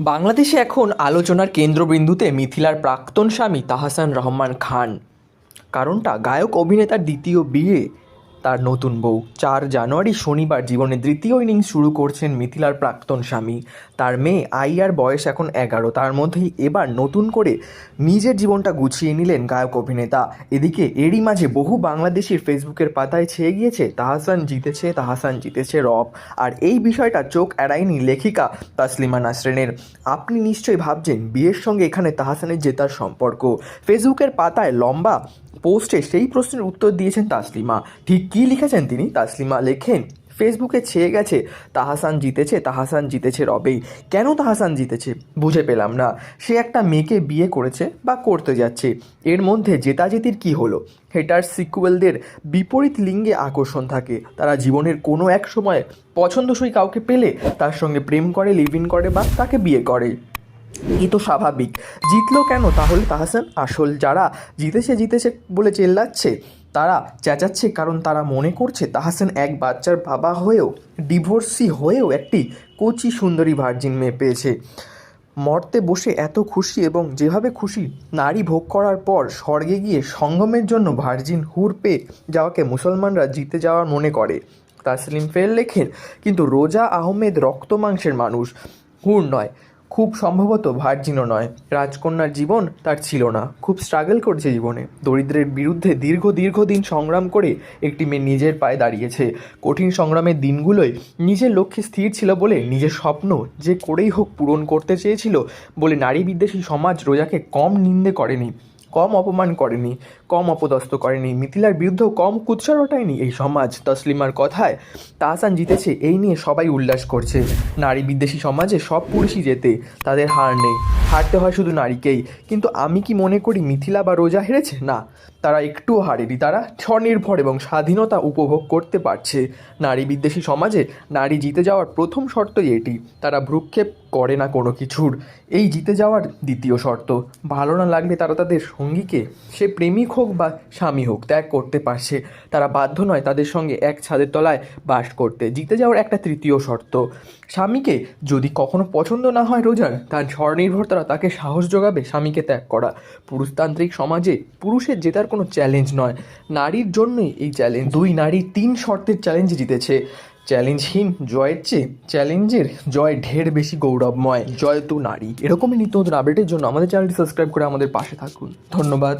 বাংলাদেশে এখন আলোচনার কেন্দ্রবিন্দুতে মিথিলার প্রাক্তন স্বামী তাহসান রহমান খান। কারণটা গায়ক অভিনেতার দ্বিতীয় বিয়ে তার নতুন বউ। চার জানুয়ারি শনিবার জীবনের দ্বিতীয় ইনিংস শুরু করছেন মিথিলার প্রাক্তন স্বামী। তার মেয়ে আইয়ার বয়স এখন এগারো। তার মধ্যেই এবার নতুন করে নিজের জীবনটা গুছিয়ে নিলেন গায়ক অভিনেতা। এদিকে এরই মাঝে বহু বাংলাদেশির ফেসবুকের পাতায় ছেয়ে গিয়েছে তাহাসান জিতেছে তাহাসান জিতেছে রব। আর এই বিষয়টা চোখ এড়ায়নি লেখিকা তাসলিমা নাসরিনের। আপনি নিশ্চয়ই ভাবছেন, বিয়ের সঙ্গে এখানে তাহাসানের জেতার সম্পর্ক। ফেসবুকের পাতায় লম্বা পোস্টে সেই প্রশ্নের উত্তর দিয়েছেন তাসলিমা। ঠিক কী লিখেছেন তিনি? তাসলিমা লেখেন, ফেসবুকে ছেয়ে গেছে, তাহাসান জিতেছে তাহাসান জিতেছে রবেই। কেন তাহাসান জিতেছে? বুঝে পেলাম না। সে একটা মেয়েকে বিয়ে করেছে বা করতে যাচ্ছে। এর মধ্যে জেতাজেতির কি হলো? হেটার সিকুয়েলদের বিপরীত লিঙ্গে আকর্ষণ থাকে। তারা জীবনের কোনো এক সময় পছন্দসই কাউকে পেলে তার সঙ্গে প্রেম করে লিভ ইন করে বা তাকে বিয়ে করে। এ তো স্বাভাবিক। জিতলো কেন তাহলে তাহাসান? আসল যারা জিতেছে জিতেছে বলে চেল্লাচ্ছে? তারা চেঁচাচ্ছে কারণ তারা মনে করছে তাহসান এক বাচ্চার বাবা হয়েও, ডিভোর্সি হয়েও একটি কচি সুন্দরী ভার্জিন মেয়ে পেয়েছে। মর্তে বসে এত খুশি এবং যেভাবে খুশি নারী ভোগ করার পর স্বর্গে গিয়ে সঙ্গমের জন্য ভার্জিন হুর পেয়ে যাওয়াকে মুসলমানরা জিতে যাওয়ার মনে করে। তাসলিম ফের লেখেন, কিন্তু রোজা আহমেদ রক্ত মাংসের মানুষ। হুর নয় খুব সম্ভবত ভার্জিনও নয়। রাজকন্যার জীবন তার ছিল না। খুব স্ট্রাগল করছে জীবনে। দরিদ্রের বিরুদ্ধে দীর্ঘ দীর্ঘদিন সংগ্রাম করে একটি মেয়ে নিজের পায়ে দাঁড়িয়েছে। কঠিন সংগ্রামের দিনগুলোই নিজের লক্ষ্যে স্থির ছিল বলে নিজের স্বপ্ন যে করেই হোক পূরণ করতে চেয়েছিল বলে নারী বিদ্বেষী সমাজ রোজাকে কম নিন্দে করেনি। কম অপমান করেনি, কম অপদস্থ করেনি। মিথিলার বিরুদ্ধেও কম কুৎসা রটায়নি এই সমাজ। তসলিমার কথায় তাহসান জিতেছে, এই নিয়ে সবাই উল্লাস করছে। নারী বিদ্বেষী সমাজে সব পুরুষই যেতে তাদের হার নেই। হারতে হয় শুধু নারীকেই। কিন্তু আমি কি মনে করি মিথিলা বা রোজা হেরেছে? না, তারা একটুও হারেনি। তারা স্বনির্ভর এবং স্বাধীনতা উপভোগ করতে পারছে। নারী বিদ্বেষী সমাজে নারী জিতে যাওয়ার প্রথম শর্তই এটি। তারা ভ্রুক্ষেপ করে না কোনো কিছুর। এই জিতে যাওয়ার দ্বিতীয় শর্ত। ভালো না লাগলে তারা তাদের সঙ্গীকে, সে প্রেমিক হোক বা স্বামী হোক, ত্যাগ করতে পারছে। তারা বাধ্য নয় তাদের সঙ্গে এক ছাদের তলায় বাস করতে। জিতে যাওয়ার একটা তৃতীয় শর্ত। স্বামীকে যদি কখনো পছন্দ না হয় রোজার, তার স্বনির্ভরতারা তাকে সাহস যোগাবে স্বামীকে ত্যাগ করা। পুরুষতান্ত্রিক সমাজে পুরুষের জেতার কোনো চ্যালেঞ্জ নয়। নারীর জন্যই এই চ্যালেঞ্জ দুই নারী তিন শর্তের চ্যালেঞ্জ জিতেছে। চ্যালেঞ্জহীন জয়ের চেয়ে চ্যালেঞ্জের জয় ঢের বেশি গৌরবময়। জয় তো নারী। এরকমই নিত্য নতুন আপডেটের জন্য আমাদের চ্যানেলটি সাবস্ক্রাইব করে আমাদের পাশে থাকুন। ধন্যবাদ।